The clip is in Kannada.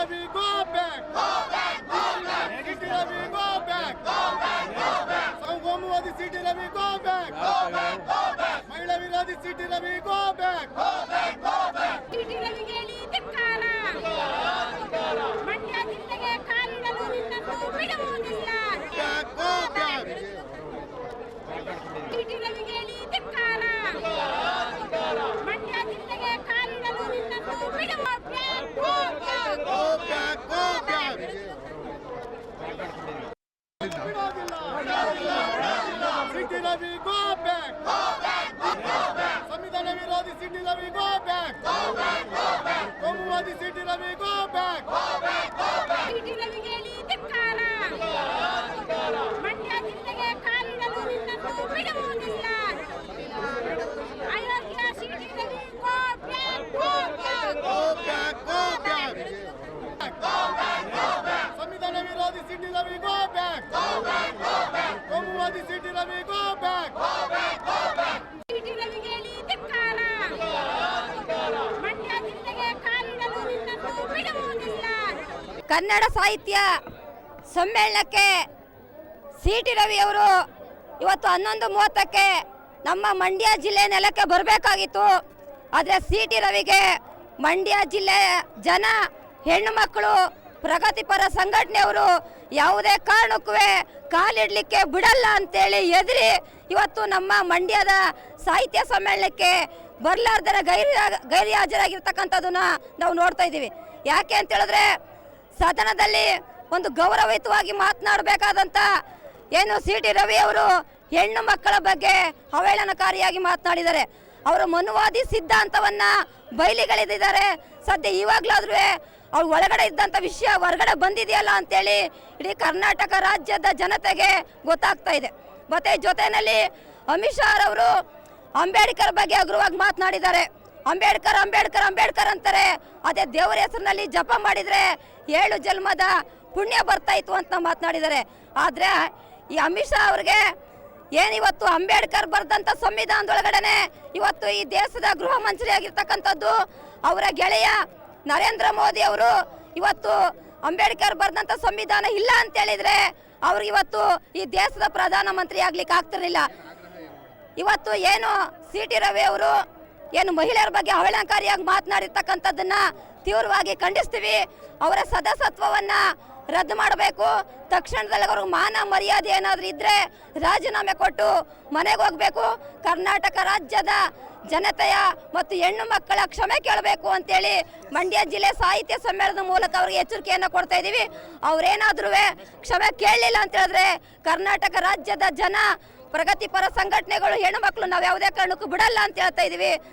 Ravi, go back! Go back, go back! Edit Ravi, go back! Go back, go back! Sangomwadi city Ravi, go back! Go back, go back! Mahila Viradi city Ravi, go back! Go back, go back! levy, go back. Go back, go, go back. Samvidhan levy, Rodi city levy, go back. Go back, go back. Komuvadi city levy, go back. Go back, go back. City levy geli tikkala. Tikkala, Mandya jillige kaalidalu ninnannu biduvudill. Ayodhya city levy, go back, go back. Go back, go back. Go back, go back. Samvidhan levy, Rodi city levy, go back. Go Kannada ಸಾಹಿತ್ಯ ಸಮ್ಮೇಳನಕ್ಕೆ ಸಿ ಟಿ ರವಿ ಅವರು ಇವತ್ತು ಹನ್ನೊಂದು ಮೂವತ್ತಕ್ಕೆ ನಮ್ಮ ಮಂಡ್ಯ ಜಿಲ್ಲೆ ನೆಲಕ್ಕೆ ಬರಬೇಕಾಗಿತ್ತು. ಆದರೆ ಸಿ ಟಿ ರವಿಗೆ ಮಂಡ್ಯ ಜಿಲ್ಲೆ ಜನ, ಹೆಣ್ಣು ಮಕ್ಕಳು, ಪ್ರಗತಿಪರ ಸಂಘಟನೆಯವರು ಯಾವುದೇ ಕಾರಣಕ್ಕೂ ಕಾಲಿಡಲಿಕ್ಕೆ ಬಿಡಲ್ಲ ಅಂತೇಳಿ ಎದುರಿ ಇವತ್ತು ನಮ್ಮ ಮಂಡ್ಯದ ಸಾಹಿತ್ಯ ಸಮ್ಮೇಳನಕ್ಕೆ ಬರಲಾರ್ದರ ಗೈರಿ ಗೈರು ಹಾಜರಾಗಿರ್ತಕ್ಕಂಥದ್ದನ್ನು ನಾವು ನೋಡ್ತಾ ಇದ್ದೀವಿ. ಯಾಕೆ ಅಂತ ಹೇಳಿದ್ರೆ ಸದನದಲ್ಲಿ ಒಂದು ಗೌರವಯುತವಾಗಿ ಮಾತನಾಡಬೇಕಾದಂಥ ಏನು ಸಿ ಟಿ ರವಿ ಅವರು ಹೆಣ್ಣು ಮಕ್ಕಳ ಬಗ್ಗೆ ಅವಹೇಳನಕಾರಿಯಾಗಿ ಮಾತನಾಡಿದ್ದಾರೆ. ಅವರು ಮನುವಾದಿ ಸಿದ್ಧಾಂತವನ್ನ ಬಯಲಿಗಳಿದ್ದಾರೆ ಸದ್ಯ ಇವಾಗಲಾದ್ರೂ ಅವ್ರು ಒಳಗಡೆ ಇದ್ದಂಥ ವಿಷಯ ಹೊರಗಡೆ ಬಂದಿದೆಯಲ್ಲ ಅಂತೇಳಿ ಇಡೀ ಕರ್ನಾಟಕ ರಾಜ್ಯದ ಜನತೆಗೆ ಗೊತ್ತಾಗ್ತಾ ಇದೆ. ಮತ್ತೆ ಜೊತೆಯಲ್ಲಿ ಅಮಿತ್ ಶಾ ಅವರು ಅಂಬೇಡ್ಕರ್ ಬಗ್ಗೆ ಅಗ್ರವಾಗಿ ಮಾತನಾಡಿದ್ದಾರೆ. ಅಂಬೇಡ್ಕರ್ ಅಂಬೇಡ್ಕರ್ ಅಂಬೇಡ್ಕರ್ ಅಂತಾರೆ. ಅದೇ ದೇವರ ಹೆಸರಿನಲ್ಲಿ ಜಪ ಮಾಡಿದ್ರೆ ಏಳು ಜನ್ಮದ ಪುಣ್ಯ ಬರ್ತಾ ಇತ್ತು ಅಂತ ಮಾತನಾಡಿದ್ದಾರೆ. ಆದ್ರೆ ಈ ಅಮಿತ್ ಶಾ ಅವ್ರಿಗೆ ಏನಿವತ್ತು ಅಂಬೇಡ್ಕರ್ ಬರೆದಂಥ ಸಂವಿಧಾನದೊಳಗಡೆನೆ ಇವತ್ತು ಈ ದೇಶದ ಗೃಹ ಮಂತ್ರಿ ಆಗಿರ್ತಕ್ಕಂಥದ್ದು ಅವರ ಗೆಳೆಯ ನರೇಂದ್ರ ಮೋದಿ ಅವರು ಇವತ್ತು ಅಂಬೇಡ್ಕರ್ ಬರೆದಂಥ ಸಂವಿಧಾನ ಇಲ್ಲ ಅಂತ ಹೇಳಿದ್ರೆ ಅವ್ರಿಗೆ ಇವತ್ತು ಈ ದೇಶದ ಪ್ರಧಾನಮಂತ್ರಿ ಆಗ್ಲಿಕ್ಕೆ ಆಗ್ತಿರಲಿಲ್ಲ. ಇವತ್ತು ಏನು ಸಿ ಟಿ ರವಿ ಅವರು ಏನು ಮಹಿಳೆಯರ ಬಗ್ಗೆ ಅವಹೇಳನಕಾರಿಯಾಗಿ ಮಾತನಾಡಿರ್ತಕ್ಕಂಥದ್ದನ್ನ ತೀವ್ರವಾಗಿ ಖಂಡಿಸ್ತೀವಿ. ಅವರ ಸದಸ್ಯತ್ವವನ್ನ ರದ್ದು ಮಾಡಬೇಕು. ತಕ್ಷಣದಲ್ಲಿ ಅವ್ರಿಗೆ ಮಾನ ಮರ್ಯಾದೆ ಏನಾದರೂ ಇದ್ದರೆ ರಾಜೀನಾಮೆ ಕೊಟ್ಟು ಮನೆಗೆ ಹೋಗಬೇಕು. ಕರ್ನಾಟಕ ರಾಜ್ಯದ ಜನತೆಯ ಮತ್ತು ಹೆಣ್ಣು ಮಕ್ಕಳ ಕ್ಷಮೆ ಕೇಳಬೇಕು ಅಂತೇಳಿ ಮಂಡ್ಯ ಜಿಲ್ಲೆ ಸಾಹಿತ್ಯ ಸಮ್ಮೇಳನದ ಮೂಲಕ ಅವ್ರಿಗೆ ಎಚ್ಚರಿಕೆಯನ್ನು ಕೊಡ್ತಾ ಇದ್ದೀವಿ. ಅವ್ರೇನಾದ್ರೂ ಕ್ಷಮೆ ಕೇಳಲಿಲ್ಲ ಅಂತ ಹೇಳಿದ್ರೆ ಕರ್ನಾಟಕ ರಾಜ್ಯದ ಜನ ಪ್ರಗತಿಪರ ಸಂಘಟನೆಗಳು ಹೆಣ್ಣು ಮಕ್ಕಳು ನಾವು ಯಾವುದೇ ಕಾರಣಕ್ಕೂ ಬಿಡಲ್ಲ ಅಂತ ಹೇಳ್ತಾ ಇದೀವಿ